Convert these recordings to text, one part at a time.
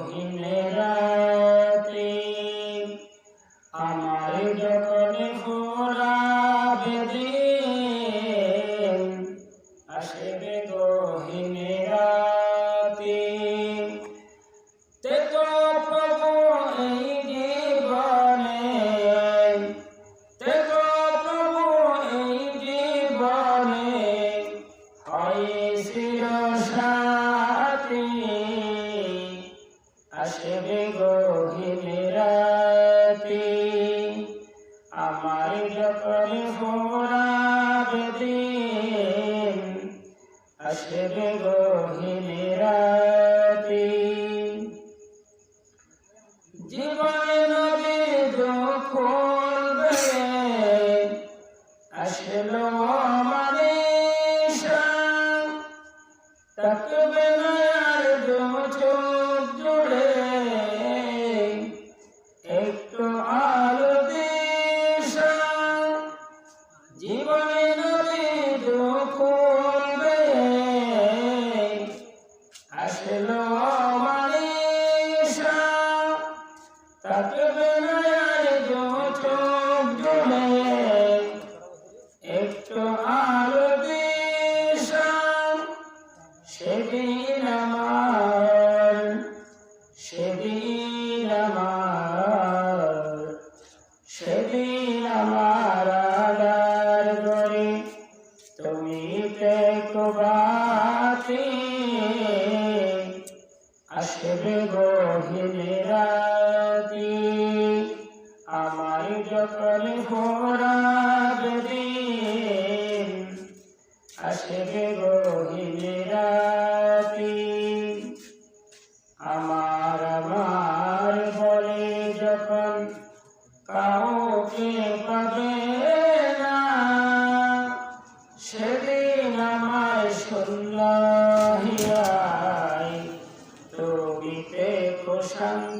গহীন রাতে আমার যখন ফুরাবে দিন আসবে গহীন রাতে, তে তো প্রভু এই জীবনে, তে তো প্রভু এই জীবনে হয়েছিল সাথী আসবে গহীন রাতে জীবনে নদী খুলবে আসলো আমাদের তাকবে না আর চোখ আলো দিশা। জীবনে সেদিন আমার আদার করে তুমি দেখো বাতি। আসবে গহীন রাতি আমার যখন ফোরাবে দিন। আসবে গহীন রাতি আমার Sangha.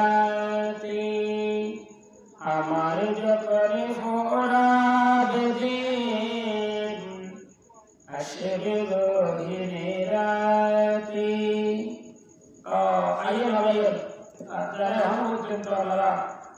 আমার যখন ফোরাবে দিন আসবে গহীন